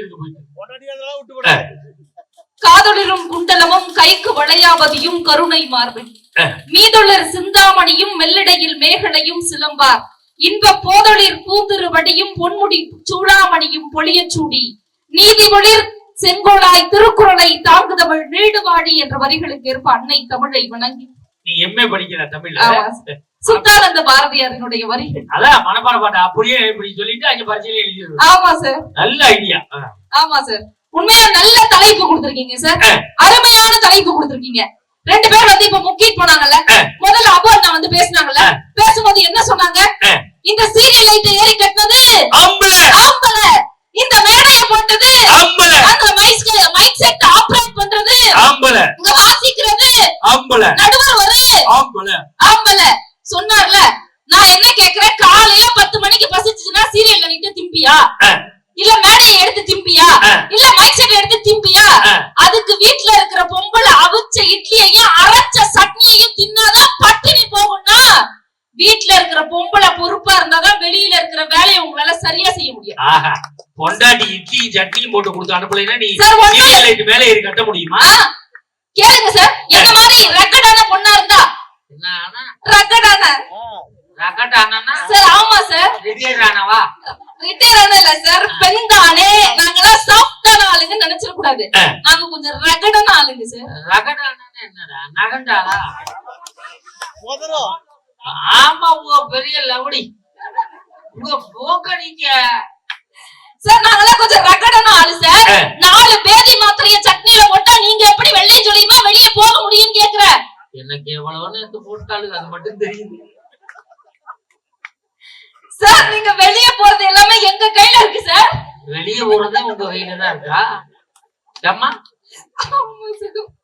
எடுக்க போயிட்டு காதலிரும் குண்டலமும் கைக்கு வளையாவதியும் கருணை மார்பில். மீதொளர் சிந்தாமணியும் மெல்லிடையில் மேகலையும் சிலம்பார். இன்ப போதொளிர் பூந்திருவடியும் பொன்முடி சூடாமணியும் பொழியச் சூடி. நீதி ஒளிர் செங்கோலாய் திருக்குறளை தாங்குதமிழ் நீடுவாடி என்ற வரிகளுக்கு ஏற்ப அன்னை தமிழை வணங்கி. நீ எம்ஏ படிக்கிற தமிழ்ல? ஆமா. சுத்தானந்த பாரதியாரினுடைய வரிகள் அதான் மனப்பாட பாட்டு. அப்படியே இப்படி சொல்லிட்டு அங்க பரிசையில எழுதிடுவேன் ஆமா சார் நல்ல ஐடியா ஆமா சார் உண்மையா நல்ல தலைப்பு கொடுத்திருக்கீங்க சார். அருமையான தலைப்பு கொடுத்திருக்கீங்க. ரெண்டு பேர் வந்து இப்ப முக்கிட்டு போனாங்கல்ல. முதல்ல அபர்ணா வந்து பேசுனாங்கல்ல. பேசும்போது என்ன சொன்னாங்க. இந்த சீரியல் லைட் ஏறி கட்டினது அம்பல. ஆம்பள இந்த மேடைய போட்டது அம்பல. அந்த மைக் மைக் செட் ஆபரேட் பண்றது அம்பல. இங்க வாசிக்கிறது அம்பல. நடுவர் ஒரு ஆம்பல ஆம்பள சொன்னார்ல நான் என்ன கேக்குறேன்? காலையில பத்து மணிக்கு பசிச்சுச்சுன்னா சீரியல் லைட் திம்பியா. இல்ல மேடையை எடுத்து திம்பியா. இல்ல மைக் செட் எடுத்து திம்பியா. அதுக்கு வீட்ல இருக்கிற பொம்பளை அவிச்ச இட்லியையும் அரைச்ச சட்னியையும் தின்னாதான் பட்டினி போகும்னா வீட்ல இருக்கிற பொம்பளை பொறுப்பா இருந்தாதான் வெளியில இருக்கிற வேலையை உங்களால சரியா செய்ய முடியும். பொண்டாட்டி இட்லி சட்னியும் போட்டு கொடுத்து அனுப்பலைன்னா நீ சீரியல் மேலே கட்ட முடியுமா? கேளுங்க சார். என்ன மாதிரி ரக்கடான பொண்ணா இருந்தா ரக்கடான? சார் ஆமா சார். ரிட்டையர் ஆனவா ரிட்டையர் ஆன இல்ல சார் பெண் தானே நாங்கெல்லாம் சாஃப்டான ஆளுங்க நினைச்சிட கூடாது. நாங்க கொஞ்சம் ரகடான ஆளுங்க சார். என்னடா? நகண்டாளா? ஆமா உங்க பெரிய லவுடி. உங்க போக்க நீங்க சார் நாங்கெல்லாம் கொஞ்சம் ரகடான ஆளு சார். அது மட்டும் தெரியுது. சார் நீங்க வெளிய போறது எல்லாமே எங்க கையில இருக்கு சார் வெளியே போறது உங்க கையில தான் இருக்கா.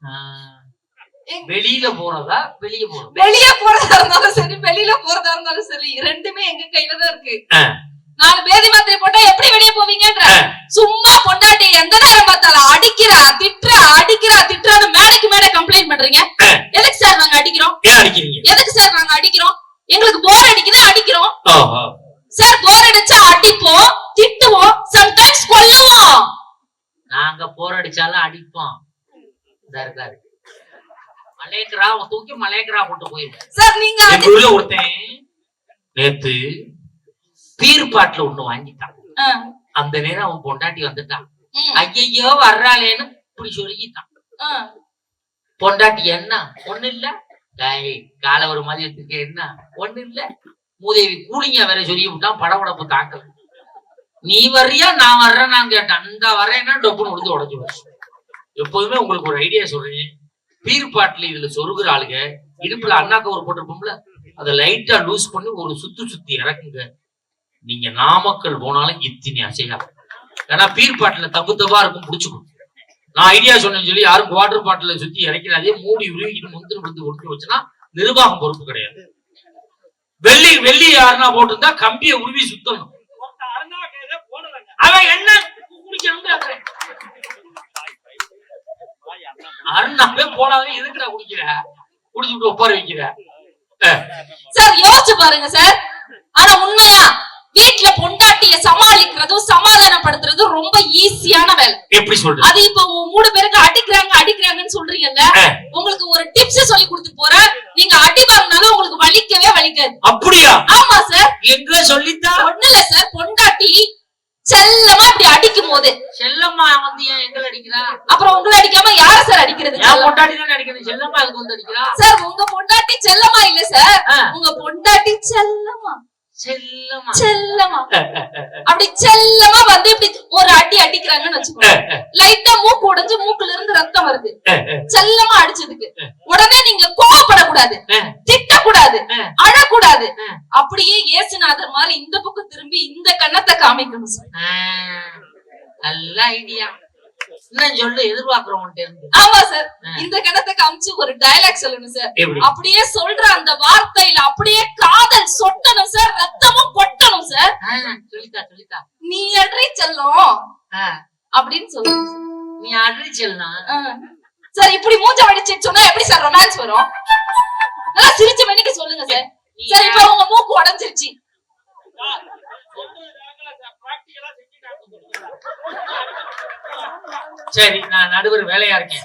ஆ, வெளியில போறதா? வெளியே போறதா? வெளிய போறதா இருந்தாலும் சரி வெளியில போறதா இருந்தாலும் சரி ரெண்டுமே எங்க கையில தான் இருக்கு. நாலு பேதி மாத்திரை போட்டா எப்படி வெளிய போவீங்கன்ற. சும்மா பொண்டாட்டி எந்த நேரம் பார்த்தாலும் அடிக்கிறா திட்டுறா அடிக்கிறா திட்டுறான்னு மேடைக்கு மேடை கம்ப்ளைண்ட் பண்றீங்க. எதுக்கு சார் நாங்க அடிக்கிறோம்? எதுக்கு சார் நாங்க அடிக்கிறோம்? எங்களுக்கு போர் அடிக்குது? அடிக்கிறோம். சார் போர் அடிச்சா அடிப்போம் திட்டுவோம் சம்டைம்ஸ் கொல்லுவோம். நாங்க போரடிச்சாலும் அடிப்போம். இதா இருக்காரு மலையக்கரா தூக்கி மலையக்கரா போட்டு போயிருக்கேன் சார் நீங்க ஒருத்தன் நேத்து பீர் பாட்டில் ஒண்ணு வாங்கிட்டான். அந்த நேரம் அவன் பொண்டாட்டி வந்துட்டான். ஐயையோ வர்றாளேன்னு இப்படி சொல்லிக்கிட்டான். பொண்டாட்டி என்ன? ஒண்ணு இல்ல. காலை ஒரு மதியத்துக்கு என்ன? ஒண்ணு இல்ல. மூதேவி கூலிங்க வேற சொல்லி விட்டான் படபடப்பு தாக்கல நீ வர்றியா? நான் வர்றேன்னு கேட்டான். இந்த வர்றேன்னா டொப்புன்னு விழுந்து உடஞ்சு எப்போதுமே உங்களுக்கு ஒரு ஐடியா சொல்றேன். பீர் பாட்டில் இதுல சொருகிற ஆளுங்க இடுப்புல அண்ணா கவர் போட்டிருப்போம்ல அதை லைட்டா லூஸ் பண்ணி ஒரு சுத்து சுத்தி இறக்குங்க. நீங்க நாமக்கல் போனாலும் இத்தினி அசையாது ஏன்னா பீர் பாட்டில தப்பு தப்பா இருக்கும் புடிச்சுக்கும் நான் ஐடியா சொன்னேன்னு சொல்லி யாரும் வாட்டர் பாட்டில சுத்தி இறக்கிறாதே மூடி உருவிக்கிட்டு முந்திரி விழுந்து ஒட்டி வச்சுன்னா நிர்வாகம் பொறுப்பு கிடையாது. வெள்ளி வெள்ளி யாருன்னா போட்டிருந்தா கம்பியை உருவி சுத்தணும். அவன் என்ன? குடிக்கணும்னு கேக்குறேன். அருணாவே போடாதே குடிக்கிற? குடிச்சுட்டு உட்கார வைக்கிற. சார் யோசிச்சு பாருங்க சார். ஆனா உண்மையா? வீட்ல பொண்டாட்டிய சமாளிக்கிறதும் சமாதானப்படுத்துறதும் ரொம்ப ஈஸியான வேலை. எப்படி சொல்றது? அது இப்ப மூணு பேருக்கு அடிக்கிறாங்க அடிக்கிறாங்கன்னு சொல்றீங்கல்ல. உங்களுக்கு ஒரு டிப்ஸ் சொல்லி கொடுத்து போறேன். நீங்க அடி வாங்கினாலும் உங்களுக்கு வலிக்கவே வலிக்காது. அப்படியா? ஆமா சார் எங்க சொல்லித்தா ஒண்ணு இல்ல சார் பொண்டாட்டி செல்லமா இப்படி அடிக்கும் போது. செல்லம்மா வந்து ஏன் எங்களை அடிக்கிறா? அப்புறம் உங்களை அடிக்காம யார சார் அடிக்கிறது? என் பொண்டாட்டி தானே அடிக்கணும் செல்லம்மா அதுக்கு வந்து அடிக்கிறா? சார் உங்க பொண்டாட்டி செல்லமா இல்ல சார். உங்க பொண்டாட்டி செல்லமா? செல்லமா? அப்படி செல்லமா வந்து இப்படி ஒரு அடி அடிக்கிறாங்கன்னு வச்சுக்கோங்க. லைட்டா மூக்கு உடைஞ்சு மூக்குல இருந்து ரத்தம் வருது. செல்லமா அடிச்சதுக்கு. உடனே நீங்க கோவப்படக்கூடாது. திட்டக்கூடாது. அழக்கூடாது. அப்படியே இயேசுநாதர் மாதிரி இந்த பக்கம் திரும்பி இந்த கண்ணத்தை காமிக்கணும் நல்ல ஐடியா. இன்னும் சொல்லு எதிர்பார்க்கிறவன்ட்டு இருந்து. ஆமா சார். இந்த கண்ணத்தை காமிச்சு ஒரு டயலாக் சொல்லணும் சார் அப்படியே சொல்ற அந்த வார்த்தையில அப்படியே காதல் சொட்டணும் சார் ரத்தமும் கொட்டணும் சார் ஆ, சொல்லித்தா சொல்லித்தா. நீ அன்றி செல்லும். ஆ, அப்படின்னு சொல்லணும் சார். நீ அடி செல்லாம். சார் இப்படி மூஞ்ச வடிச்சு சொன்னா எப்படி சார் ரொமான்ஸ் வரும்? நல்லா சிரிச்ச மணிக்கு சொல்லுங்க சார் சார் இப்ப உங்க மூக்கு உடைஞ்சிருச்சு. சரி நான் நடுவர் வேலையா இருக்கேன்.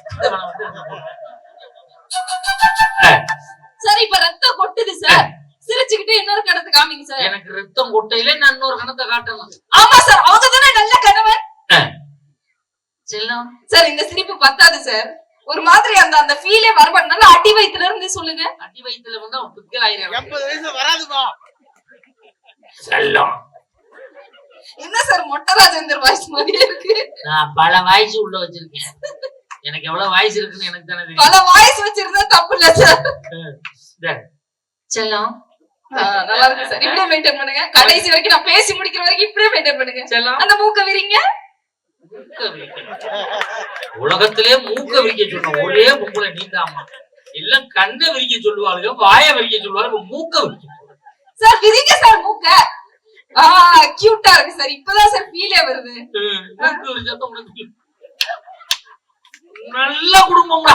சார் இப்ப ரத்தம் கொட்டுது சார். சிரிச்சுக்கிட்டு இன்னொரு கணத்தை காமிங்க சார். எனக்கு ரத்தம் கொட்டையில நான் இன்னொரு கணத்தை காட்டணும். ஆமா சார் அவங்க தானே நல்ல கணவன் செல்லம். சார் இந்த சிரிப்பு பத்தாது சார். ஒரு மாதிரி அந்த அந்த ஃபீலே வரப்பட நல்லா அடி வயித்துல இருந்து சொல்லுங்க. அடி வயித்துல வந்து அவன் பிக்கல் ஆயிரம் எண்பது வயசு வராதுப்பா செல்லம். என்ன சார் மொட்டை ராஜேந்தர் வாய்ஸ் மாதிரியே இருக்கு? நான் பல வாய்ஸ் உள்ள வச்சிருக்கேன். எனக்கு எவ்வளவு வாய்ஸ் இருக்குன்னு எனக்கு தானே தெரியும். பல வாய்ஸ் வச்சிருந்தா தப்பு இல்ல சார். செல்லம். நல்லா இருக்கு சார். இப்படியே மெயின்டைன் பண்ணுங்க. கடைசி வரைக்கும் நான் பேசி முடிக்கிற வரைக்கும் இப்படியே மெயின்டைன் பண்ணுங்க. செல்லம். அந்த மூக்க விரிங்க. உலகத்திலே மூக்க விரிக்க சொன்ன ஒரே பொம்பளை நீந்தாமா? எல்லாம் கண்ணை விரிக்க சொல்லுவாளுங்க வாயை விரிக்க சொல்லுவாங்க மூக்க விரிக்க சார் விரிங்க சார் மூக்க. கியூட்டா இருக்கு சார் இப்பதான் சார் ஃபீலே வருது. நல்ல குடும்பம்டா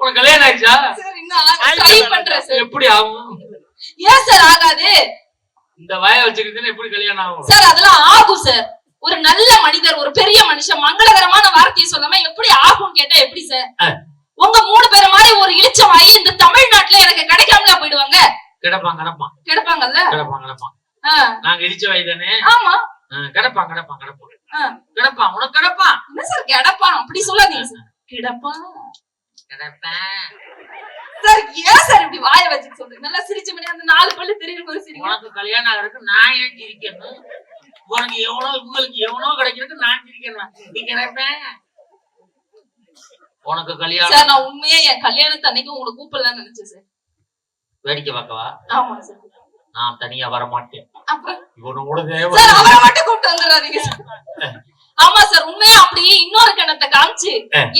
உனக்கு. கல்யாணம் ஆயிடுச்சா? சார் இன்னும் ட்ரை பண்றேன் சார் எப்படி ஆகும்? ஏன் சார் ஆகாது? இந்த வாயை வச்சுக்கிட்டு எப்படி கல்யாணம் ஆகும்? சார் அதெல்லாம் ஆகும் சார் ஒரு நல்ல மனிதர் ஒரு பெரிய மனுஷன் மங்களகரமான வார்த்தையை சொல்லாம எப்படி ஆகும் கேட்டா எப்படி சார். உங்க மூணு பேர் மாதிரி ஒரு இளிச்ச வாயி இந்த தமிழ்நாட்டுல எனக்கு கிடைக்காமலா போயிடுவாங்க? கிடப்பான். கிடப்பாங்கல்ல? கிடப்பான் கிடப்பான். ஆ, நாங்க இடிச்ச வயதானே? ஆமா. கிடப்பான் கிடப்பான் கிடப்பான். கிடப்பான் உனக்கு கிடப்பான். என்ன சார் கிடப்பான்? அப்படி சொல்லாதீங்க சார் கிடப்பான். கிடப்பேன். சார் ஏன் சார் இப்படி வாய வச்சு சொல்றீங்க? நல்லா சிரிச்ச மணி அந்த நாலு பல்லு தெரியும் போது சிரிங்க உனக்கு கல்யாணம் ஆகிறதுக்கு நான் ஏன் சிரிக்கணும்? உனக்கு எவனோ இவங்களுக்கு எவனோ கிடைக்கிறதுக்கு நான் சிரிக்கணும்? நீ கிடப்பேன். உனக்கு கல்யாணம். சார் நான் உண்மையா என் கல்யாணத்து அன்னைக்கு உங்களை கூப்பிடலாம்னு நினைச்சேன் சார் வேடிக்கை பார்க்கவா? ஆமா சார் நான் தனியா வர மாட்டேன் அப்புறம் இவனோட ஆமா சார் உண்மையா அப்படியே இன்னொரு கணத்தை காமிச்சு.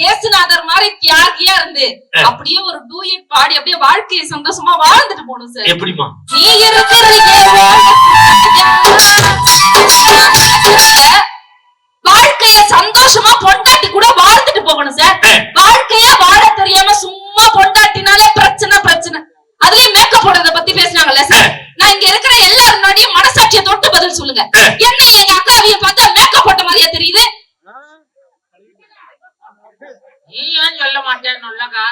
ஏசுநாதர் மாதிரி தியாகியா இருந்து. அப்படியே ஒரு டூயட் பாடி அப்படியே வாழ்க்கையை சந்தோஷமா வாழ்ந்துட்டு போகணும் சார். எப்படிமா நீ இருக்கிற வாழ்க்கைய சந்தோஷமா பொண்டாட்டி கூட வாழ்ந்துட்டு போகணும் சார். வாழ்க்கைய வாழ தெரியாம சும்மா பொண்டாட்டினாலே பிரச்சனை பிரச்சனை. அதுலயும் மேக்கப் போடுறத பத்தி பேசினாங்கல்ல சார்? நான் இங்க இருக்கிற எல்லாரும் முன்னாடியும் மனசாட்சியை தொட்டு பதில் சொல்லுங்க. என்ன எங்க அக்காவிய பார்த்தா மேக்கப் போட்ட மாதிரியா தெரியுது? நீ ஏன் சொல்ல மாட்டேன்னு சொல்லக்கா.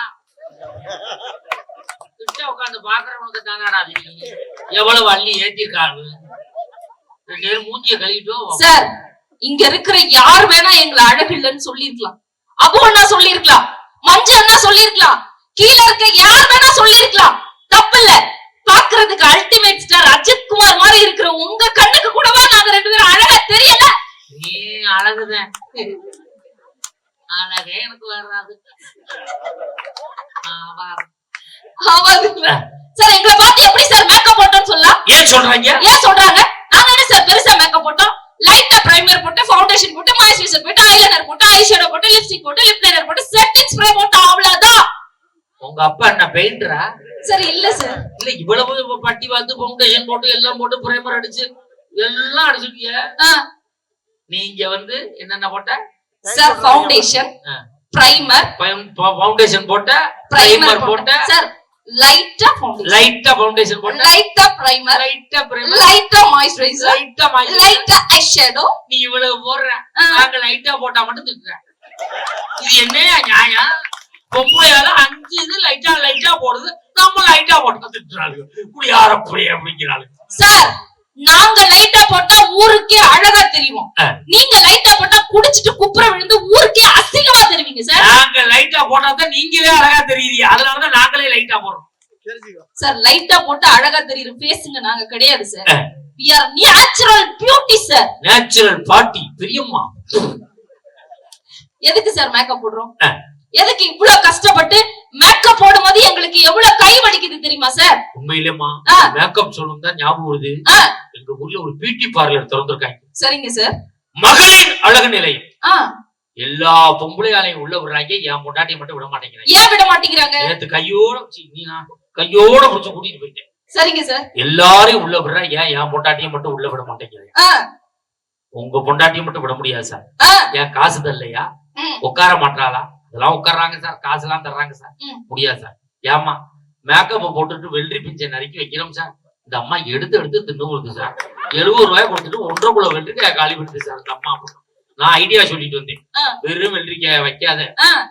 கிட்ட உட்காந்து பாக்குறவனுக்கு தானடா எவ்வளவு அள்ளி பேரும் மூஞ்சிய கழுவிட்டோம் சார் இங்க இருக்கிற யார் வேணா எங்களை அழகு இல்லைன்னு சொல்லிருக்கலாம். அபு அண்ணா சொல்லிருக்கலாம். மஞ்சு அண்ணா சொல்லிருக்கலாம். கீழ இருக்க யார் வேணா சொல்லிருக்கலாம். தப்பு இல்ல பாக்குறதுக்கு அல்டிமேட் ஸ்டார் அஜித் குமார் மாதிரி இருக்கிற உங்க கண்ணுக்கு கூடவா நாங்க ரெண்டு பேரும் அழகா தெரியல? அழகுதான் அழகே எனக்கு வராது. ஆவாதுங்களா சார் எங்களை பார்த்து எப்படி சார் மேக்கப் போட்டோம்னு சொல்லலாம்? ஏன் சொல்றாங்க? ஏன் சொல்றாங்க? நாங்க என்ன சார் பெருசா மேக்கப் போட்டோம். லைட்டா பிரைமர் போட்டு ஃபவுண்டேஷன் போட்டு மாய்ஸ்சரைசர் போட்டு ஐலைனர் போட்டு ஐ ஷேடோ போட்டு லிப்ஸ்டிக் போட்டு லிப் லைனர் போட்டு செட்டிங் ஸ்ப்ரே போட்டு அவ்வளவுதான். உங்க அப்பா என்ன பெயிண்டரா? சார் இல்ல சார். இல்ல இவ்வளவு பட்டி பார்த்து ஃபவுண்டேஷன் போட்டு எல்லாம் போட்டு பிரைமர் அடிச்சு எல்லாம் அடிச்சிருக்கிய ஆ. நீங்க வந்து என்னென்ன போட்ட? சார் ஃபவுண்டேஷன் ஆ. பிரைமர் ஃபவுண்டேஷன் போட்ட பிரைமர் போட்ட. சார் லைட்டா லைட்டா ஃபவுண்டேஷன் போட்ட. லைட்டா பிரைமர் லைட்டா பிரைமர் லைட்டா மாய்ஸ்சரைசர் லைட்டா மாய்ச்சர் லைட்டா நீ இவ்வளவு போடுற. நாங்க லைட்டா போட்டா மட்டும் திட்டுற. இது என்னையா நியாயம்? பொம்பளையால அஞ்சு போடுது நம்ம லைட்டா போட்டா திட்டுறாங்க குடியார புரிய அப்படிங்கிறாங்க சார் நாங்க லைட்டா போட்டா ஊருக்கே அழகா தெரியும். நீங்க லைட்டா போட்டா குடிச்சிட்டு குப்புற விழுந்து ஊருக்கே அசிங்கமா தெரிவிங்க சார். நாங்க லைட்டா போட்டா தான் நீங்களே அழகா தெரியுறீங்க. அதனாலதான் நாங்களே லைட்டா போடுறோம். சார் லைட்டா போட்டு அழகா தெரியுற பேசுங்க நாங்க கிடையாது சார். ஆ. we are natural beauty sir. Natural பாட்டி பெரியம்மா. எதுக்கு சார் மேக்கப் போடுறோம். எதுக்கு இவ்வளவு கஷ்டப்பட்டு மேக்கப் போடும்போது எங்களுக்கு எவ்வளவு கை வலிக்குது தெரியுமா சார் உண்மையிலேமா. மேக்கப் சொல்லணும் தான் ஞாபகம் வருது. எங்க ஊர்ல ஒரு பியூட்டி பார்லர் திறந்திருக்காங்க. சரிங்க சார் மகளிர் அழகு நிலையம். எல்லா பொம்பளையாலையும் உள்ள விடுறாங்க. என் பொண்டாட்டியை மட்டும் விட மாட்டேங்கிறாங்க. ஏன் விட மாட்டேங்கிறாங்க? நேத்து கையோட நீ நான் கையோட புடிச்சு கூட்டிட்டு போயிட்டேன். சரிங்க சார் எல்லாரையும் உள்ள விடுறா. ஏன் என் பொண்டாட்டியை மட்டும் உள்ள விட மாட்டேங்கிறேன்? உங்க பொண்டாட்டியை மட்டும் விட முடியாது சார் ஏன் காசு தரலையா? ம். உட்கார மாட்டாளா அதெல்லாம் உட்கார்றாங்க சார் காசு எல்லாம் தர்றாங்க சார். முடியாது சார். ஏமா மேக்கப் போட்டுட்டு வெள்ளரி பிஞ்சை நறுக்கி வைக்கிறோம் சார். இந்த அம்மா எடுத்து எடுத்து தின்னு வருது சார். எழுபது ரூபாய் கொடுத்துட்டு ஒன்றரை கிலோ வெள்ளரிக்காய் காலி பண்ணுது சார் இந்த அம்மா. நான் ஐடியா சொல்லிட்டு வந்தேன். வெறும் வெள்ளரிக்காய வைக்காத.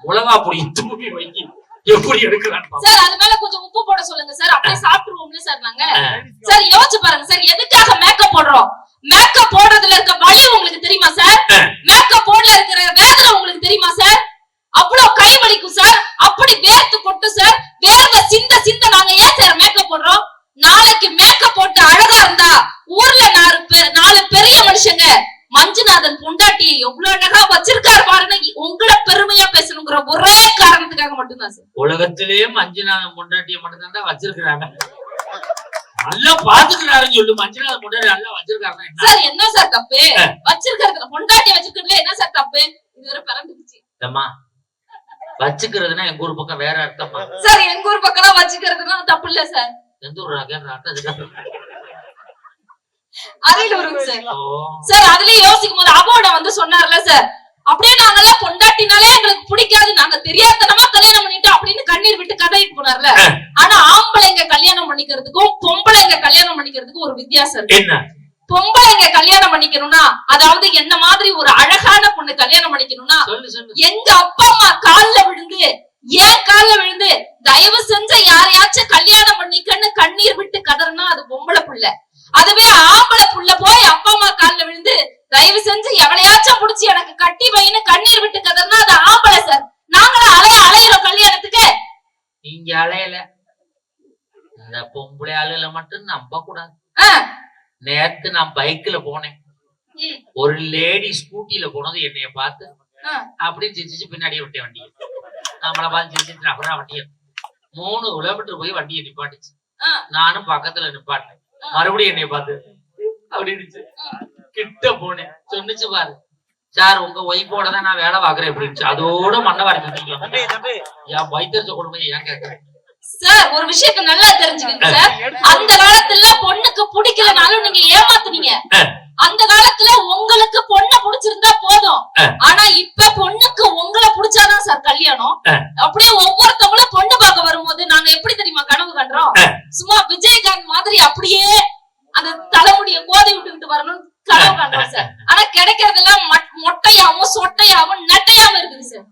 மிளகா பொடி தூவி வைக்கி எப்படி எடுக்கிறான்னு பாப்போம். சார் அது மேல கொஞ்சம் உப்பு போட சொல்லுங்க சார். அப்படியே சாப்பிட்டுருவோம்ல சார் நாங்க. சார் யோசிச்சு பாருங்க சார் எதுக்காக மேக்கப் போடுறோம்? மேக்கப் போடுறதுல இருக்க வலி உங்களுக்கு தெரியுமா சார்? மேக்கப் போடல இருக்கிற வேதனை உங்களுக்கு தெரியுமா சார்? அவ்வளவு கை வலிக்கும் சார் அப்படி வேர்த்து கொட்டு சார் வேர்வை சிந்த சிந்த நாங்க ஏன் சார் மேக்கப் போடுறோம்? நாளைக்கு மேக்கப் போட்டு அழகா இருந்தா ஊர்ல நாலு நாலு பெரிய மனுஷங்க மஞ்சுநாதன் பொண்டாட்டியை எவ்வளவு அழகா வச்சிருக்காரு பாருங்க. உங்களை பெருமையா பேசணுங்கிற ஒரே காரணத்துக்காக மட்டும்தான் சார் உலகத்திலேயே மஞ்சுநாதன் பொண்டாட்டிய மட்டும்தான் வச்சிருக்கிறாங்க. நல்லா பாத்துக்கிறாருன்னு சொல்லு. மஞ்சுநாதன் பொண்டாட்டி நல்லா வச்சிருக்காருன்னா என்ன? சார் என்ன சார் தப்பு? வச்சிருக்கிறதுல பொண்டாட்டி வச்சிருக்கிறதுல என்ன சார் தப்பு? இது ஒரு பிறந்துச்சு வச்சுக்கிறதுனா எங்க ஊர் பக்கம் வேற அர்த்தமா சார் எங்க ஊர் பக்கம் வச்சுக்கிறதுனா தப்பு இல்ல சார். எந்த ஊர் அரியலூருங்க சார். சார் அதுலயும் யோசிக்கும் போது அபோட வந்து சொன்னார்ல சார். அப்படியே நாங்கெல்லாம் பொண்டாட்டினாலே எங்களுக்கு பிடிக்காது நாங்க தெரியாதனமா கல்யாணம் பண்ணிட்டோம் அப்படின்னு கண்ணீர் விட்டு கதையிட்டு போனார்ல. ஆனா ஆம்பளைங்க கல்யாணம் பண்ணிக்கிறதுக்கும் பொம்பளைங்க கல்யாணம் பண்ணிக்கிறதுக்கும் ஒரு வித்தியாசம் என்ன? பொம்பளைங்க கல்யாணம் பண்ணிக்கணும்னா அதாவது என்ன மாதிரி ஒரு அழகான பொண்ணு கல்யாணம் பண்ணிக்கணும்னா எங்க அப்பா அம்மா கால்ல விழுந்து ஏன் கால்ல விழுந்து தயவு செஞ்ச யாரையாச்சும் கல்யாணம் பண்ணிக்கன்னு கண்ணீர் விட்டு கதறினா அது பொம்பளை புள்ள. அதுவே ஆம்பளை புள்ள போய் அப்பா அம்மா கால்ல விழுந்து தயவு செஞ்சு எவளையாச்சும் புடிச்சு எனக்கு கட்டி வைன்னு கண்ணீர் விட்டு கதறினா அது ஆம்பளை சார் நாங்களும் அலைய அலையிறோம் கல்யாணத்துக்கு. நீங்க அலையல. இந்த பொம்பளை ஆளுல மட்டும் நம்ப கூடாது நேத்து நான் பைக்ல போனேன். ஒரு லேடி ஸ்கூட்டில போனது என்னைய பார்த்து ஆ. அப்படியே சிரிச்சு பின்னாடியே விட்டேன் வண்டியை. நம்மள பார்த்து சிரிச்சு அப்புறம் வண்டியை மூணு கிலோமீட்டர் போய் வண்டியை நிப்பாட்டுச்சு. நானும் பக்கத்துல நிப்பாட்டினேன் மறுபடியும் என்னைய பார்த்து அப்படின்னுச்சு. கிட்ட போனேன். சொன்னுச்சு பாரு. சார் உங்க ஒய்ஃபோட தான் நான் வேலை பாக்குறேன் அப்படின்னுச்சு. அதோட மண்ணை வாரி தூக்கிட்டு தம்பி வந்தேன். தம்பி என் வைத்திருச்ச கொடுமை ஏன் கேட்கறேன் சார் ஒரு விஷயத்த நல்லா தெரிஞ்சுக்கங்க சார் அந்த காலத்துல பொண்ணுக்கு பிடிக்கலனாலும் நீங்க ஏமாத்துனீங்க. அந்த காலத்துல உங்களுக்கு பொண்ண பிடிச்சிருந்தா போதும். ஆனா இப்ப பொண்ணுக்கு உங்களை பிடிச்சாதான் சார் கல்யாணம். அப்படியே ஒவ்வொருத்தவங்களும் பொண்ணு பார்க்க வரும்போது நாங்க எப்படி தெரியுமா கனவு கண்டோம்? சும்மா விஜயகாந்த் மாதிரி அப்படியே அந்த தலைமுடிய கோதி விட்டுக்கிட்டு வரணும்னு கனவு கண்டோம் சார் ஆனா கிடைக்கிறதெல்லாம் மட்- மொட்டையாவும் சொட்டையாவும் நெட்டையாவும் இருக்குது சார்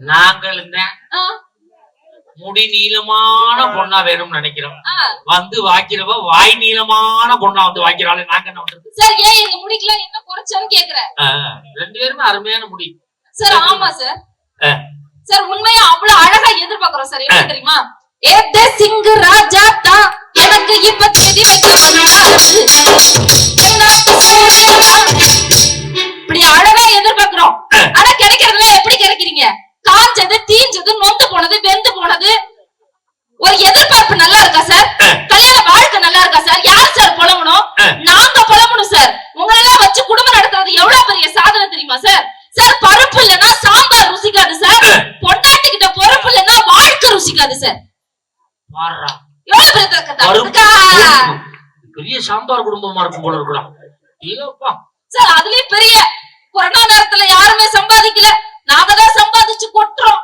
நாங்கள் இந்த ஆ, முடி நீளமான பொண்ணா வேணும்னு நினைக்கிறோம். வந்து வாக்கிறவ வாய் நீளமான பொண்ணா வந்து வாக்கிறாள் நாங்க என்ன பண்றது? சார் ஏன் எங்க முடிக்கலாம் என்ன குறைச்சான்னு கேக்குறேன்? ரெண்டு பேருமே அருமையான முடி. சார் ஆமா சார். சார் உண்மையா அவ்வளவு அழகா எதிர்பார்க்கிறோம் சார். எப்படி தெரியுமா? ஏத்தே சிங்கு ராஜா தான் எனக்கு இப்ப இப்படி அழகா எதிர்பார்க்கிறோம். ஆனா கிடைக்கிறதுல எப்படி கிடைக்கிறீங்க? காஞ்சது தீஞ்சது நொந்து போனது வெந்து போனது. ஒரு எதிர்பார்ப்பு நல்லா இருக்கா சார்? கல்யாண வாழ்க்கை நல்லா இருக்கா சார்? யார் சார் புலம்பணும் நாங்க புலம்பணும் சார். உங்களெல்லாம் வச்சு குடும்பம் நடத்துறது எவ்வளவு பெரிய சாதனை தெரியுமா சார்? சார் பருப்பு இல்லைன்னா சாம்பார் ருசிக்காது சார். பொண்டாட்டி கிட்ட பொறுப்பு இல்லைன்னா வாழ்க்கை ருசிக்காது சார். பெரிய சாம்பார் குடும்பமா இருக்கும் போல இருக்கலாம் சார் அதுலயும் பெரிய. கொரோனா நேரத்துல யாருமே சம்பாதிக்கல. நாங்க தான் சம்பாதிச்சு கொட்டுறோம்.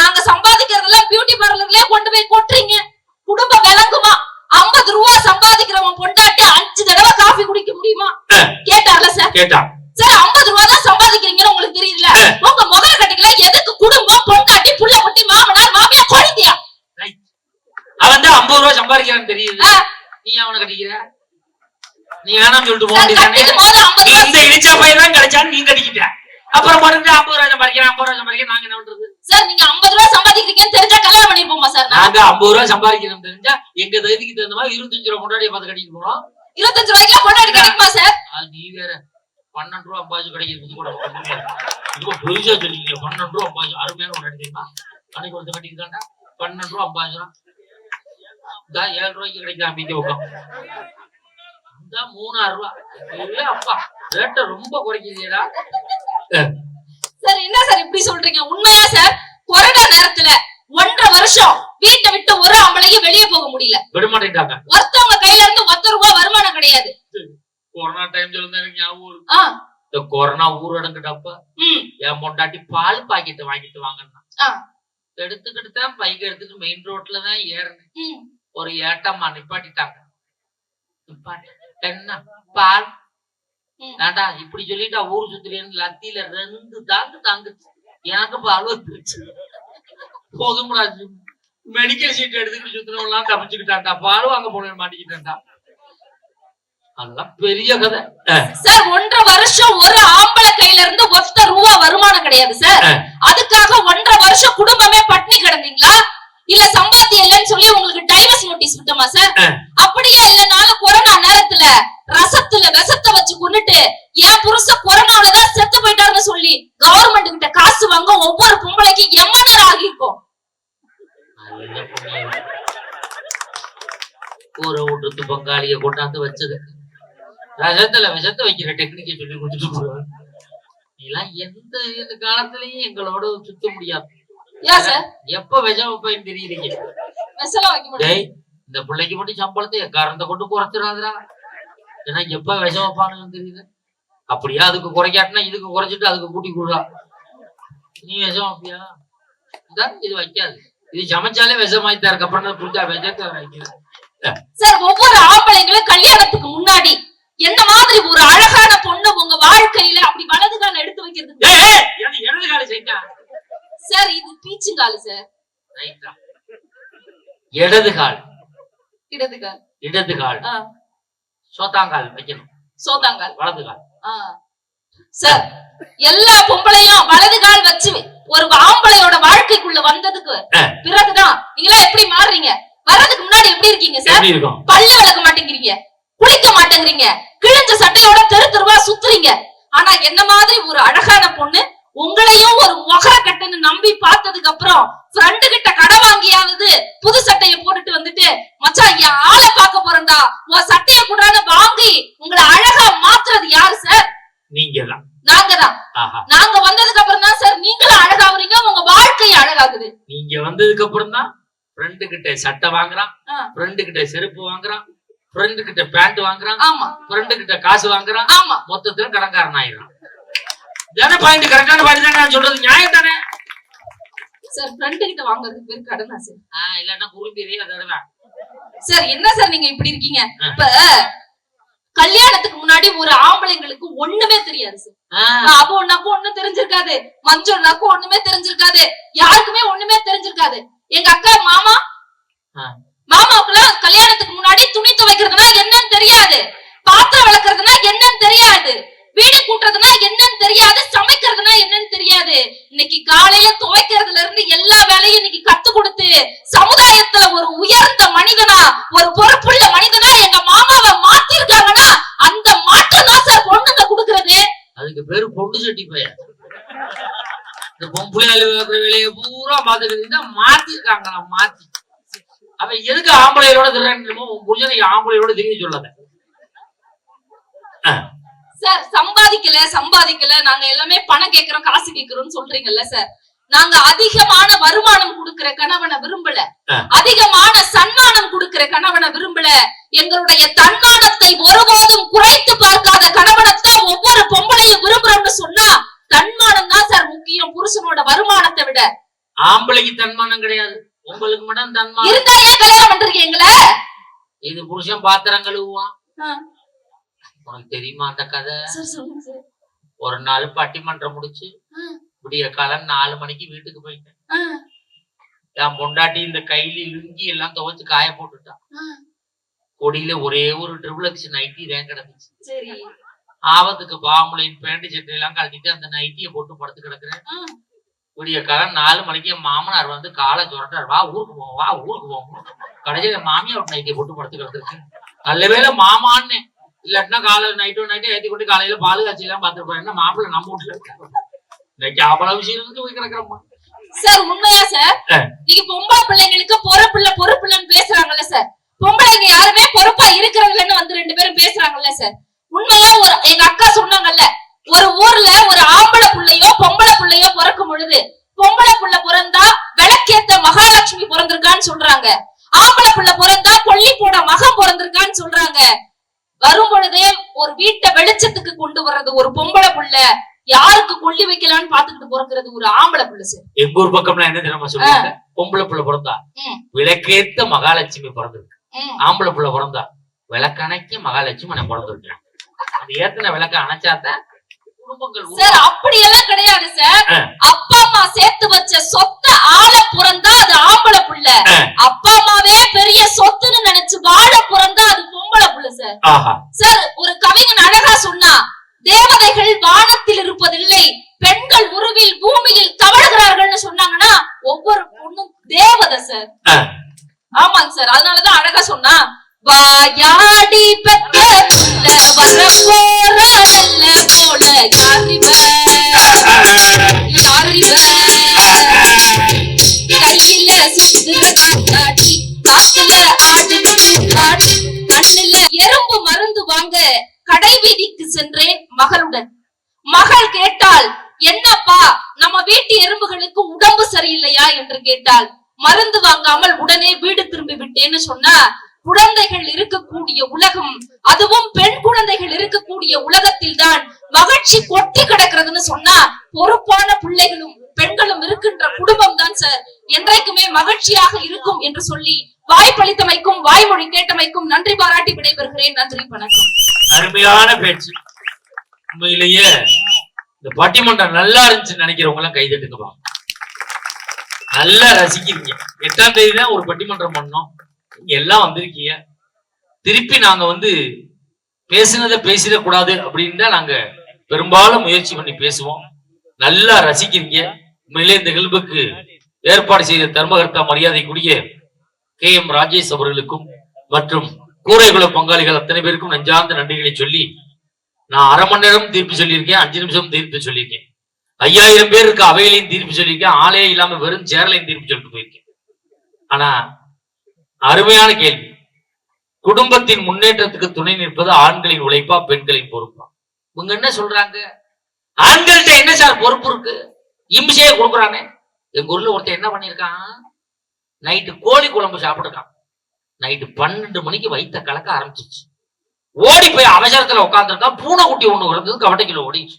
நாங்க சம்பாதிக்கிறதெல்லாம் பியூட்டி பார்லர்லயே கொண்டு போய் கொட்டுறீங்க. குடும்பம் விளங்குமா ஐம்பது ரூபா சம்பாதிக்கிறவன் பொண்டாட்டி அஞ்சு தடவை காஃபி குடிக்க முடியுமா? கேட்டார்ல சார். கேட்டா. சார் ஐம்பது ரூபா தான் சம்பாதிக்கிறீங்கன்னு உங்களுக்கு தெரியல உங்க முகர கட்டிக்கல எதுக்கு குடும்பம் பொண்டாட்டி புள்ள குட்டி மாமனார் மாமியார் குழந்தையா அவன் தான் ஐம்பது ரூபாய் சம்பாதிக்கிறான்னு தெரியுது. நீ அவனை கட்டிக்கிற? நீ வேணாம்னு சொல்லிட்டு போக வேண்டியதானே ரூபா இந்த இழிச்சா பையன் தான் கிடைச்சான்னு நீ கட்டிக்கிட்ட. அப்புறம் மட்டும் ஐம்பது ரூபாய் சம்பாதிக்கிறேன் ஐம்பது ரூபாய் சம்பாதிக்கிறேன் நாங்க என்ன பண்றது? சார் நீங்க ஐம்பது ரூபா சம்பாதிக்கிறீங்கன்னு தெரிஞ்சா கல்யாணம் பண்ணிருப்போமா சார்? நாங்க ஐம்பது ரூபாய் சம்பாதிக்கணும் தெரிஞ்சா எங்க தகுதிக்கு தகுந்த மாதிரி இருபத்தஞ்சு ரூபா முன்னாடியே பார்த்து கட்டிட்டு போனோம் இருபத்தஞ்சு ரூபாய்க்கு பொண்டாட்டி கிடைக்குமா சார்? நீ வேற பன்னெண்டு ரூபா அம்பாச்சு கிடைக்கிறது கூட இப்போ பெருசா சொல்லிக்கிறீங்க. பன்னெண்டு ரூபா அம்பாச்சு அருமையான ஒரு தெரியுமா? அன்னைக்கு ஒருத்தர் கட்டிக்கிட்டாண்டா பன்னெண்டு ரூபா அம்பாச்சு தான் ஏழு ரூபாய்க்கு கிடைக்கலாம் உட்காம் இந்த மூணாயிரம் ரூபா அப்பா ரேட்டை ரொம்ப குறைக்கிறீடா சார் என்ன சார் இப்படி சொல்றீங்க? உண்மையா சார்? கொரோனா நேரத்துல ஒன்றரை வருஷம் வீட்டை விட்டு ஒரு ஆம்பளையும் வெளியே போக முடியல. விட மாட்டேன்டாங்க ஒருத்தவங்க கையில இருந்து ஒத்த ரூபா வருமானம் கிடையாது. கொரோனா டைம் சொல்லுங்க எனக்கு ஞாபகம் வருது. ஆ, இந்த கொரோனா ஊரடங்குட்டப்ப ம், என் பொண்டாட்டி பால் பாக்கெட் வாங்கிட்டு வாங்கினா எடுத்துக்கிட்டு தான் பைக் எடுத்துட்டு மெயின் ரோட்ல தான் ஏறினேன். ஒரு ஏட்டம்மா நிப்பாட்டிட்டாங்க. நிப்பாட்டி என்ன? பால் ம். ஏன்டா இப்படி சொல்லிட்டா ஊர் சுத்துறேன்னு லத்தியில ரெண்டு தாக்கு தாங்குச்சு. எனக்கு இப்ப அழுவத்துருச்சு போதும்டா மெடிக்கல் சீட் எடுத்துக்கிட்டு சுத்தினவெல்லாம் தப்பிச்சுக்கிட்டான்டா. பால் வாங்க போன மாட்டிக்கிட்டான்டா. அதெல்லாம் பெரிய கதை. சார் ஒன்றரை வருஷம் ஒரு ஆம்பளை கையில இருந்து ஒத்த ரூபா வருமானம் கிடையாது சார். அதுக்காக ஒன்றரை வருஷம் குடும்பமே பட்டினி கிடந்தீங்களா? இல்ல சம்பாத்தியம் இல்லைன்னு சொல்லி உங்களுக்கு டைவர்ஸ் நோட்டீஸ் விட்டோமா சார். அப்படியே இல்லனாலும் கொரோனா நேரத்துல ரசத்துல விஷத்தை வச்சு கொன்னுட்டு என் புருஷன் கொரோனாவில தான் செத்து போயிட்டாருன்னு சொல்லி கவர்மெண்ட் கிட்ட காசு வாங்க ஒவ்வொரு பொம்பளைக்கு ஆகியிருக்கும் நல்ல புண்ணியம். ஊரை விட்டுட்டு பங்காளிய கொண்டாந்து வச்சது ரசத்துல விஷத்தை வைக்கிற டெக்னிக்கை சொல்லி கொடுத்துட்டு போடுவேன் நீலாம் எந்த காலத்திலயும் எங்களோட சுத்த முடியாது எப்ப விஷம் வைப்பேன்னு முடியும் டேய் இந்த பிள்ளைக்கு மட்டும் சம்பளத்தை எக்காரந்த கொண்டு குறைச்சிடாதடா. ஏன்னா எப்ப விஷம் வைப்பானுன்னு தெரியல அப்படியா அதுக்கு குறைக்காட்டினா இதுக்கு குறைச்சிட்டு அதுக்கு கூட்டி கொடுக்கலாம் நீ விஷம் வைப்பியா? இது வைக்காது. இது சமைச்சாலே விஷமாயிட்டா இருக்கு. அப்புறம் தான் புடிச்சா விஷத்தை வைக்கிறேன் சார் ஒவ்வொரு ஆம்பளைங்களும் கல்யாணத்துக்கு முன்னாடி என்ன மாதிரி ஒரு அழகான பொண்ணு உங்க வாழ்க்கையில அப்படி வலது கால எடுத்து எனக்கு இடது காலை செய்யா சார் இது பீச்சுங்காலு சார். ரைட்டா இடது கால். இடது கால். இடது கால். சோத்தாங்கால் வைக்கணும். சோத்தாங்கால். வலது கால். சார் எல்லா பொம்பளையும் வலது கால் வச்சு ஒரு ஆம்பளையோட வாழ்க்கைக்குள்ள வந்ததுக்கு. பிறகுதான் நீங்களா எப்படி மாறுறீங்க? வர்றதுக்கு முன்னாடி எப்படி இருக்கீங்க சார்? பல்லு விளக்க மாட்டேங்கிறீங்க. குளிக்க மாட்டேங்கிறீங்க. கிழிஞ்ச சட்டையோட தெரு தெருவா சுத்துறீங்க. ஆனா என்ன மாதிரி ஒரு அழகான பொண்ணு உங்களையும் ஒரு மொகர அப்புறம் ஃப்ரெண்டு கிட்ட கடை வாங்கியாவது புது சட்டைய போட்டுட்டு வந்துட்டு மச்சான் என் ஆளை பார்க்க போறேன்டா. உன் சட்டைய குடுறான்னு வாங்கி உங்களை அழகா மாத்துறது யாரு சார் நீங்க தான் நாங்க தான் நாங்க வந்ததுக்கு அப்புறம் தான் சார் நீங்களும் அழகாவுறீங்க உங்க வாழ்க்கையும் அழகாகுது. நீங்க வந்ததுக்கு அப்புறம் தான் ஃப்ரெண்டு கிட்ட சட்டை வாங்குறான். ஃப்ரெண்டு கிட்ட செருப்பு வாங்குறான் ஃப்ரெண்டு கிட்ட பேண்ட் வாங்குறான் ஆமா. ஃப்ரெண்டு கிட்ட காசு வாங்குறான் ஆமா. மொத்தத்துல கடன்காரன் ஆயிடுறான். தானே பாயிண்ட் கரெக்டான பாயிண்ட் தானே நான் சொல்றது? நியாயம் தானே? சார் ஃப்ரெண்டு கிட்ட வாங்குறதுக்கு பேர் கடனா சார். இல்லன்னா குறும்பி தடவை சார் என்ன சார் நீங்க இப்படி இருக்கீங்க? இப்ப கல்யாணத்துக்கு முன்னாடி ஒரு ஆம்பளைங்களுக்கு ஒண்ணுமே தெரியாது சார். அபோன்னாக்கும் ஒண்ணும் தெரிஞ்சிருக்காது. மஞ்சள்னாக்கும் ஒண்ணுமே தெரிஞ்சிருக்காது. யாருக்குமே ஒண்ணுமே தெரிஞ்சிருக்காது. எங்க அக்கா மாமா. மாமாவுக்குலாம் கல்யாணத்துக்கு முன்னாடி துணி துவைக்கிறதுனா என்னன்னு தெரியாது பாத்திரம் விளக்குறதுனா என்னன்னு தெரியாது வீடு கூட்டுறதுனா என்னன்னு தெரியாது சமைக்கிறதுனா என்னன்னு தெரியாது இன்னைக்கு காலையில துவைக்கிறதுல இருந்து எல்லா வேலையும் இன்னைக்கு கத்து கொடுத்து சமுதாயத்துல ஒரு உயர்ந்த மனிதனா ஒரு பொறுப்புள்ள மனிதனா எங்க மாமாவை மாத்திருக்காங்கன்னா அந்த மாற்றம் தான் சார் பொண்ணுங்க கொடுக்கறது அதுக்கு பேரு பொண்டு சட்டி பையன் இந்த பொம்பளையாளு வைக்கிற வேலையை பூரா பாத்துக்கிட்டு மாத்திருக்காங்களா? மாத்தி. அவன் எதுக்கு ஆம்பளையோட திருடணுமோ உன் புருஷனை ஆம்பளையோட திரும்பி சொல்லாத. சார் சம்பாதிக்கல சம்பாதிக்கல. நாங்க எல்லாமே பணம் கேக்குறோம் காசு கேக்குறோம்னு சொல்றீங்கல்ல சார். நாங்க அதிகமான வருமானம் கொடுக்கிற கணவனை விரும்பல. அதிகமான சன்மானம் கொடுக்கிற கணவனை விரும்பல. எங்களுடைய தன்மானத்தை ஒருபோதும் குறைத்து பார்க்காத கணவனைத்தான் ஒவ்வொரு பொம்பளையும் விரும்புறோம்னு சொன்னா தன்மானம் தான் சார் முக்கியம். புருஷனோட வருமானத்தை விட. ஆம்பளைக்கு தன்மானம் கிடையாது. உங்களுக்கு மட்டும் தன்மானம். இருந்தா ஏன் கல்யாணம் பண்றீங்களா இது புருஷன் பாத்திரம் கழுவுவான். உனக்கு தெரியுமா அந்த கதை? ஒரு நாள் பட்டிமன்றம் முடிச்சு. விடிய காலம் நாலு மணிக்கு வீட்டுக்கு போயிட்டேன். என் பொண்டாட்டி இந்த கைலி லுங்கி எல்லாம் துவைச்சு காய போட்டுட்டான் கொடியில ஒரே ஒரு ட்ரிபிள் எக்ஸ் நைட்டி தான் கிடந்துச்சு. ஆபத்துக்கு பாம்புலைன் பேண்ட் சட்டை எல்லாம் கழட்டிட்டு அந்த நைட்டியை போட்டு படுத்து கிடக்குறேன். ஆ. விடிய காலம் நாலு மணிக்கு மாமனார் வந்து காலை சுரட்டார் வா ஊருக்கு போவோம் வா ஊருக்கு போவோம் கடைசியில மாமியார் நைட்டியை போட்டு படுத்து கிடக்குறேன் நல்ல வேளை மாமான்னு இல்லாட்டினா காலை நைட்டோ நைட்டோ ஏத்தி கொண்டு காலையில பால் காய்ச்சி எல்லாம் என்ன மாப்பிள்ளை நம்ம வீட்டுல இருக்காரு. இன்னைக்கு அவ்வளவு விஷயம் இருந்து போய் கிடக்குறோம்மா. சார் உண்மையா சார். நீங்க பொம்பளை பிள்ளைங்களுக்கு பொறுப்புள்ள பொறுப்புள்ளன்னு பேசுறாங்கல்ல சார். பொம்பளைங்க யாருமே பொறுப்பா இருக்கிறதுலன்னு வந்து ரெண்டு பேரும் பேசுறாங்கல்ல சார். உண்மையா ஒரு எங்க அக்கா சொன்னாங்கல்ல ஒரு ஊர்ல ஒரு ஆம்பளை புள்ளையோ பொம்பளை புள்ளையோ பிறக்கும் பொழுது பொம்பளை புள்ள பிறந்தா விளக்கேத்த மகாலட்சுமி பிறந்திருக்கான்னு சொல்றாங்க. ஆம்பளை புள்ள பிறந்தா கொல்லி போட மகன் பிறந்திருக்கான்னு சொல்றாங்க. வரும் பொழுதே ஒரு வீட்டை வெளிச்சத்துக்கு கொண்டு வர்றது ஒரு பொம்பளை புள்ள யாருக்கு கொல்லி வைக்கலாம்னு பாத்துக்கிட்டு பிறக்கிறது ஒரு ஆம்பளை புள்ள சார். எங்க ஊர் பக்கம்லாம் என்ன தெரியுமா சொல்லுவாங்க? பொம்பளை புள்ள பிறந்தா. விளக்கேத்த மகாலட்சுமி பிறந்திருக்கு. ஆம்பளை புள்ள பிறந்தா விளக்கணைக்க மகாலட்சுமி நான் பிறந்திருக்கேன் அந்த ஏத்தின விளக்க அணைச்சாதான் குடும்பங்கள். சார் அப்படி எல்லாம் கிடையாது சார். அப்பா அம்மா சேர்த்து வச்ச சொத்த ஆள பிறந்தா அது ஆம்பளை புள்ள. அப்பா அம்மாவே பெரிய சொத்துன்னு நினைச்சு வாழ பிறந்தா அது பொம்பளை புள்ள சார் சார் ஒரு கவிஞன் அழகா சொன்னா தேவதைகள் வானத்தில் இருப்பதில்லை பெண்கள் உருவில் பூமியில் தவழுகிறார்கள்னு சொன்னாங்கன்னா ஒவ்வொரு பொண்ணும் தேவதை சார். ஆமாங்க சார் அதனாலதான் அழகா சொன்னா வாயாடி பெத்த புள்ள வரப்போற வெள்ள போல யாரிவ யாரிவ கையில சுத்துற காத்தாடி காத்துல ஆடுது காத்தாடி கண்ணுல எறும்பு மருந்து வாங்க கடை வீதிக்கு சென்றேன் மகளுடன். மகள் கேட்டால் என்னப்பா நம்ம வீட்டு எறும்புகளுக்கு உடம்பு சரியில்லையா? என்று கேட்டாள். மருந்து வாங்காமல் உடனே வீடு திரும்பி விட்டேன்னு சொன்னா குழந்தைகள் இருக்கக்கூடிய உலகம் அதுவும் பெண் குழந்தைகள் இருக்கக்கூடிய உலகத்தில் தான் மகிழ்ச்சி கொட்டி கிடக்கிறதுன்னு சொன்னா பொறுப்பான பிள்ளைகளும் பெண்களும் இருக்கின்ற குடும்பம் தான் சார் என்றைக்குமே மகிழ்ச்சியாக இருக்கும் என்று சொல்லி வாய்ப்பளித்தமைக்கும் வாய்மொழி கேட்டமைக்கும் நன்றி பாராட்டி விடைபெறுகிறேன். நன்றி வணக்கம். அருமையான பேச்சு. உண்மையிலேயே இந்த பட்டிமன்றம் நல்லா இருந்துச்சு நினைக்கிறவங்க எல்லாம் கைதட்டுங்கப்பா நல்லா ரசிக்கிறீங்க. எட்டாம் தேதி தான் ஒரு பட்டிமன்றம் பண்ணோம். எல்லாம் வந்திருக்கீங்க. திருப்பி நாங்க வந்து பேசினதை பேசிடக்கூடாது அப்படின்னு தான் நாங்க பெரும்பாலும் முயற்சி பண்ணி பேசுவோம். நல்லா ரசிக்கிறீங்க. உண்மையிலே இந்த நிகழ்வுக்கு ஏற்பாடு செய்த தர்மகர்த்தா மரியாதைக்குரிய கே எம் ராஜேஷ் அவர்களுக்கும் மற்றும் கூரைகுல பங்காளிகள் அத்தனை பேருக்கும் நெஞ்சார்ந்த நன்றிகளை சொல்லி நான் அரை மணி நேரம் தீர்ப்பு சொல்லியிருக்கேன் அஞ்சு நிமிஷம் தீர்ப்பு சொல்லியிருக்கேன். ஐயாயிரம் பேருக்கு அவையிலையும் தீர்ப்பு சொல்லியிருக்கேன் ஆளே இல்லாம வெறும் சேரலையும் தீர்ப்பு சொல்லிட்டு போயிருக்கேன். ஆனா அருமையான கேள்வி. குடும்பத்தின் முன்னேற்றத்துக்கு துணை நிற்பது ஆண்களின் உழைப்பா பெண்களின் பொறுப்பா? இவங்க என்ன சொல்றாங்க? ஆண்கள்ட்ட என்ன சார் பொறுப்பு இருக்கு? இம்சையே கொடுக்குறானே. எங்க ஊர்ல ஒருத்தன் என்ன பண்ணிருக்கான் நைட்டு கோழி குழம்பு சாப்பிட்டுருக்கான் நைட்டு பன்னெண்டு மணிக்கு வயித்த கலக்க ஆரம்பிச்சிச்சு ஓடி போய் அவசரத்துல உட்காந்துருக்கான் பூனை குட்டி ஒண்ணு கிடந்தது கவட்டைக்குள்ள ஓடிச்சு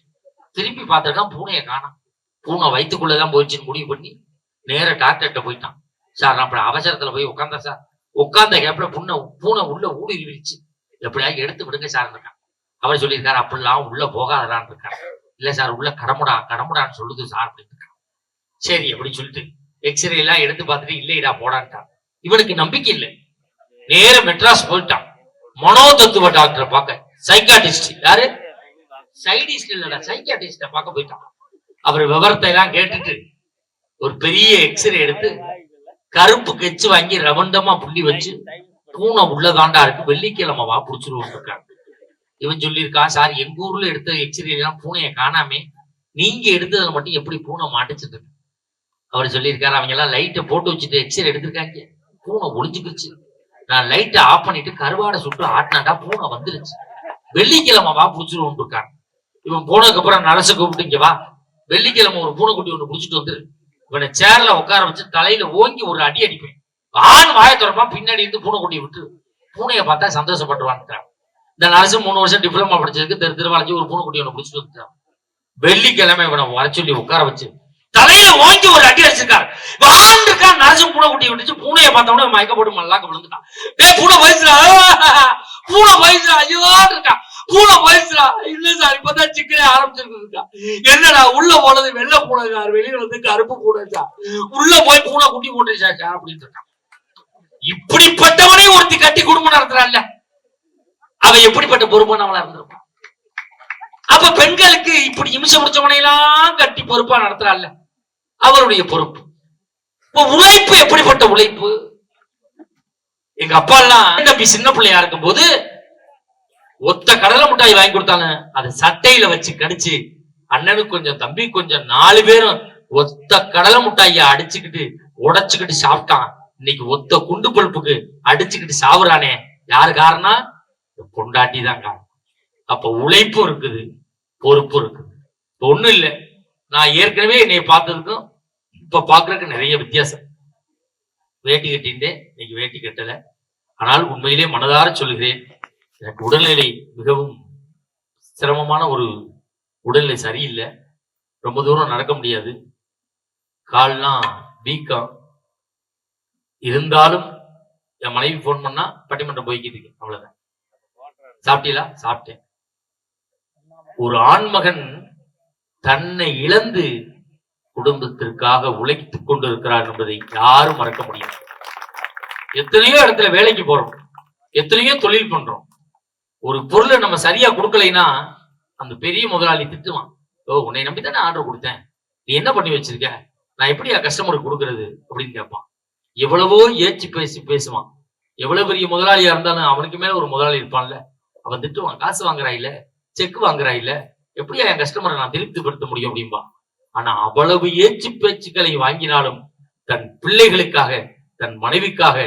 திருப்பி பார்த்திருக்கான் பூனையை காணும் பூனை வயிற்றுக்குள்ளதான் போயிடுச்சுன்னு முடிவு பண்ணி நேர டாக்டர்கிட்ட போயிட்டான். சார் நான் அப்படி அவசரத்துல போய் உட்காந்தேன் சார். உட்கார்ந்த கேப்ல புண்ணை பூனை உள்ள ஊடுருவிடுச்சு எப்படியா எடுத்து விடுங்க சார் அவர் சொல்லியிருக்காரு அப்படிலாம் உள்ள போகாதடான்னு இருக்காரு இல்ல சார் உள்ள கடமுடா கடமுடான்னு சொல்லுது சார் அப்படின்னு சரி அப்படின்னு சொல்லிட்டு எக்ஸ்ரே எல்லாம் எடுத்து பார்த்துட்டு இல்லைடா போடான்ட்டான் இவனுக்கு நம்பிக்கை இல்லை. நேர மெட்ராஸ் போயிட்டான். மனோதத்துவ டாக்டரை பார்க்க. சைக்காட்டிஸ்ட் யாரு? சைடிஸ்ட் இல்லடா சைக்காட்டிஸ்ட பார்க்க போயிட்டான். அவர் விவரத்தை எல்லாம் கேட்டுட்டு ஒரு பெரிய எக்ஸ்ரே எடுத்து கருப்பு கெச்சு வாங்கி ரவண்டமா புள்ளி வச்சு பூனை உள்ளதாண்டா இருக்கு. வெள்ளிக்கிழமை வா புடிச்சிருவோம் இருக்காங்க இவன் சொல்லியிருக்கான் சார் எங்க ஊர்ல எடுத்த எக்ஸ்ரே எல்லாம் பூனையை காணாமே. நீங்க எடுத்ததுல மட்டும் எப்படி பூனை மாட்டுச்சுது அவர் சொல்லியிருக்காரு அவங்க எல்லாம் லைட்டை போட்டு வச்சுட்டு எக்ஸ்ரே எடுத்திருக்காங்க. பூனை ஒளிஞ்சுக்கிச்சு நான் லைட்டை ஆஃப் பண்ணிட்டு கருவாடை சுட்டு ஆட்டினாண்டா பூனை வந்துருச்சு. வெள்ளிக்கிழமை வா புடிச்சிருவோம் இருக்காங்க இவன் போனதுக்கு அப்புறம் நரச கூப்பிட்டு இங்க வா. வெள்ளிக்கிழமை ஒரு பூனைக்குட்டி ஒண்ணு புடிச்சிட்டு வந்துரு. இவனை சேர்ல உட்கார வச்சு தலையில ஓங்கி ஒரு அடி அடிப்பேன். ஆண் வாய திறப்பான் பின்னாடி இருந்து பூனை பூனைக்குட்டியை விட்டு பூனையை பார்த்தா சந்தோஷப்பட்டுவான்ட்டான். இந்த நரசு மூணு வருஷம் டிப்ளமா படிச்சதுக்கு தெரு திருவாளைச்சு ஒரு பூனைக்குட்டி ஒன்று பிடிச்சிட்டு வந்துட்டான். வெள்ளிக்கிழமை இவனை வர சொல்லி உட்கார வச்சு தலையில ஓங்கி ஒரு அடி அடிச்சிருக்காரு. வான் இருக்கா நரசும் பூனை குட்டி விட்டுச்சு பூனையை பார்த்தவொடனே மயக்க போட்டு மல்லாக்க விழுந்துட்டான். டேய் பூனை போயிடுச்சுடா பூனை வயசுல ஐயோ இருக்கான். பூனை போயிடுச்சுடா இல்ல சார் இப்பதான் சிக்கனே ஆரம்பிச்சிருக்கா என்னடா உள்ள போனது வெள்ள பூனை சார் வெளியில வந்து கருப்பு பூனை சார் உள்ள போய் பூனை குட்டி போட்டுச்சா சார் அப்படின்னு இருக்கான் இப்படிப்பட்டவனே ஒருத்தி கட்டி குடும்பம் நடத்துறான்ல. அவன் எப்படிப்பட்ட பொறுப்பானவளா இருந்திருப்பான்? அப்ப பெண்களுக்கு இப்படி இம்சம் முடிச்சவனை எல்லாம் கட்டி பொறுப்பா நடத்துறான்ல. அவருடைய பொறுப்பு. இப்ப உழைப்பு எப்படிப்பட்ட உழைப்பு? எங்க அப்பா எல்லாம் தம்பி சின்ன பிள்ளையா இருக்கும் போது ஒத்த கடலை மிட்டாய் வாங்கி கொடுத்தாங்க அதை சட்டையில வச்சு கடிச்சு அண்ணனுக்கு கொஞ்சம் தம்பி கொஞ்சம் நாலு பேரும் ஒத்த கடலை முட்டாய அடிச்சுக்கிட்டு உடைச்சுக்கிட்டு சாப்பிட்டான். இன்னைக்கு ஒத்த குண்டு பழுப்புக்கு அடிச்சுக்கிட்டு சாவுறானே. யாரு காரணம்? பொண்டாட்டி தான் காரணம். அப்ப உழைப்பும் இருக்குது பொறுப்பும் இருக்குது. இப்போ ஒண்ணும் இல்லை. நான் ஏற்கனவே என்னை பார்த்ததுக்கும் இப்ப பாக்குறதுக்கு நிறைய வித்தியாசம். வேட்டி கட்டியிருந்தேன். இன்னைக்கு வேட்டி கட்டல. ஆனால் உண்மையிலே மனதார சொல்லுகிறேன். எனக்கு உடல்நிலை மிகவும் சிரமமான ஒரு உடல்நிலை சரியில்லை. ரொம்ப தூரம் நடக்க முடியாது. கால்லாம் வீக்கம் இருந்தாலும் என் மனைவி ஃபோன் பண்ணா பட்டிமன்றம் போய்கிட்டு இருக்கேன் அவ்வளவுதான். சாப்பிட்டீங்களா? சாப்பிட்டேன். ஒரு ஆண்மகன் தன்னை இழந்து குடும்பத்திற்காக உழைத்துக் கொண்டிருக்கிறார் என்பதை யாரும் மறக்க முடியாது. எத்தனையோ இடத்துல வேலைக்கு போறோம். எத்தனையோ தொழில் பண்றோம். ஒரு பொருளை நம்ம சரியா கொடுக்கலைன்னா அந்த பெரிய முதலாளி திட்டுவான். ஓ உன்னை நம்பி தானே ஆர்டர் கொடுத்தேன். நீ என்ன பண்ணி வச்சிருக்க? நான் எப்படியா கஸ்டமருக்கு கொடுக்கறது? அப்படின்னு கேட்பான். எவ்வளவோ ஏச்சு பேசி பேசுவான். எவ்வளவு பெரிய முதலாளியா இருந்தாலும் அவனுக்கு மேல ஒரு முதலாளி இருப்பான்ல. அவன் திட்டுவான். காசு வாங்குறாயில்ல செக் வாங்குறாயில்ல எப்படியா என் கஸ்டமரை நான் திருப்திப்படுத்த முடியும்? அப்படின்பா ஆனா அவ்வளவு ஏச்சு பேச்சுக்களை வாங்கினாலும் தன் பிள்ளைகளுக்காக தன் மனைவிக்காக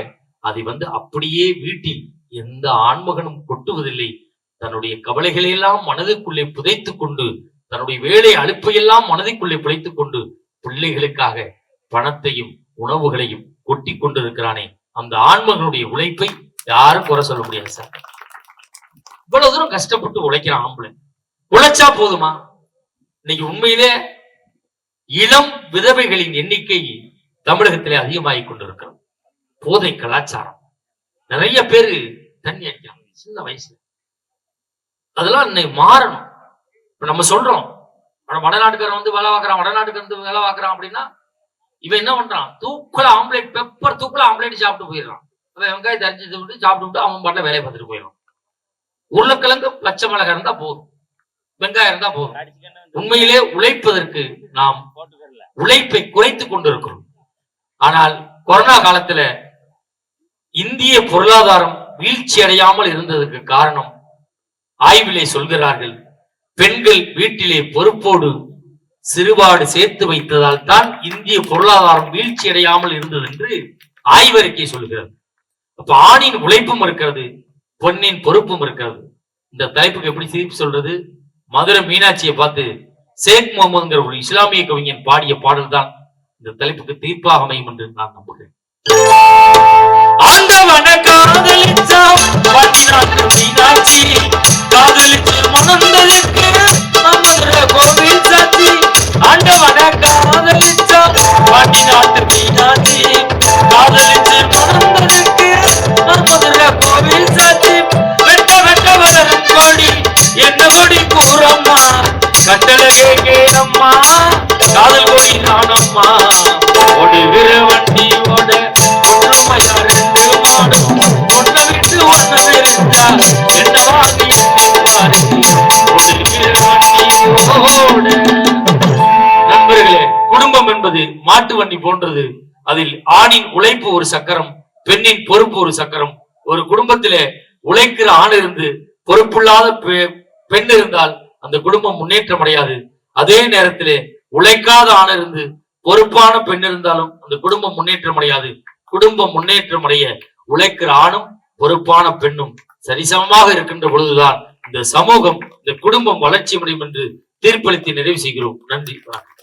அதை வந்து அப்படியே வீட்டில் எந்த ஆண்மகனும் கொட்டுவதில்லை. தன்னுடைய கவலைகளை எல்லாம் மனதுக்குள்ளே புதைத்துக் கொண்டு தன்னுடைய வேலை அழுப்பையெல்லாம் மனதுக்குள்ளே புதைத்துக் கொண்டு பிள்ளைகளுக்காக பணத்தையும் உணவுகளையும் கொட்டி கொண்டிருக்கிறானே. அந்த ஆண்மகனுடைய உழைப்பை யாரும் குறை சொல்ல முடியாது சார். இவ்வளவு தூரம் கஷ்டப்பட்டு உழைக்கிறான் ஆம்பளை. உழைச்சா போதுமா? இன்னைக்கு உண்மையிலே இளம் விதவைகளின் எண்ணிக்கை தமிழகத்திலே அதிகமாகிக் கொண்டிருக்கிறோம் போதை கலாச்சாரம். நிறைய பேரு தண்ணி அடிக்கிறாங்க சின்ன வயசுல. அதெல்லாம் இன்னைக்கு மாறணும். இப்ப நம்ம சொல்றோம் ஆனா வடநாட்டுக்காரன் வந்து வேலை பார்க்கறான் வடநாட்டுக்கு வந்து வேலை பார்க்கறான் அப்படின்னா இவன் என்ன பண்றான்? தூக்குல ஆம்லேட் பெப்பர் தூக்குல ஆம்லேட் சாப்பிட்டு போயிடுறான். அவன் வெங்காயம் தரிஞ்சு விட்டு சாப்பிட்டு விட்டு அவன் பாட்டில் வேலையை பார்த்துட்டு போயிடும் உருளைக்கிழங்கு பச்சை மிளகாய் இருந்தா போதும். வெங்காயம் இருந்தா போதும். உண்மையிலே உழைப்பதற்கு நாம் உழைப்பை குறைத்து கொண்டிருக்கிறோம். ஆனால் கொரோனா காலத்துல இந்திய பொருளாதாரம் வீழ்ச்சி அடையாமல் இருந்ததற்கு காரணம் ஆய்விலே சொல்கிறார்கள் பெண்கள் வீட்டிலே பொறுப்போடு சிறுபாடு சேர்த்து வைத்ததால் தான் இந்திய பொருளாதாரம் வீழ்ச்சி அடையாமல் இருந்தது என்று ஆய்வறிக்கை சொல்கிறது. அப்ப ஆணின் உழைப்பும் இருக்கிறது பொன்னின் பொறுப்பும் இருக்கிறது. இந்த தலைப்புக்கு எப்படி திருப்பி சொல்றது? மதுரை மீனாட்சியை பார்த்து ஷேக் முகமதுங்கிற ஒரு இஸ்லாமிய கவிஞன் பாடிய பாடல் தான் இந்த தலைப்புக்கு தீர்ப்பாக அமையும் என்று நான் நம்புகிறேன். ஆண்டவன காதலிச்சா பட்டினாட்டு மீனாட்சி. காதலிச்சு மணந்ததற்கு மதுரை கோவில் சாட்சி ஆண்டவன காதலிச்சா பட்டினாட்டு மீனாட்சி. காதலிச்சு மணந்ததற்கு மதுரை கோவில் சாட்சி வெட்ட வெட்ட வளரும் என்ன கொடி கூறம்மா? கட்டளையே கேளம்மா காதல் கொடி நானம்மா. ஒடி விரு மாட்டு வண்டி போன்றது. அதில் ஆணின் உழைப்பு ஒரு சக்கரம் பெண்ணின் பொறுப்பு ஒரு சக்கரம். ஒரு குடும்பத்திலே உழைக்கிற ஆண் இருந்து பொறுப்புள்ளாத பெண் இருந்தால் அந்த குடும்பம் முன்னேற்றம் அடையாது அதே நேரத்திலே உழைக்காத ஆண் இருந்து பொறுப்பான பெண் இருந்தாலும் அந்த குடும்பம் முன்னேற்றம் அடையாது குடும்பம் முன்னேற்றம் அடைய உழைக்கிற ஆணும் பொறுப்பான பெண்ணும் சரிசமமாக இருக்கின்ற பொழுதுதான் இந்த சமூகம் இந்த குடும்பம் வளர்ச்சி அடையும் என்று தீர்ப்பளித்து நிறைவு செய்கிறோம். நன்றி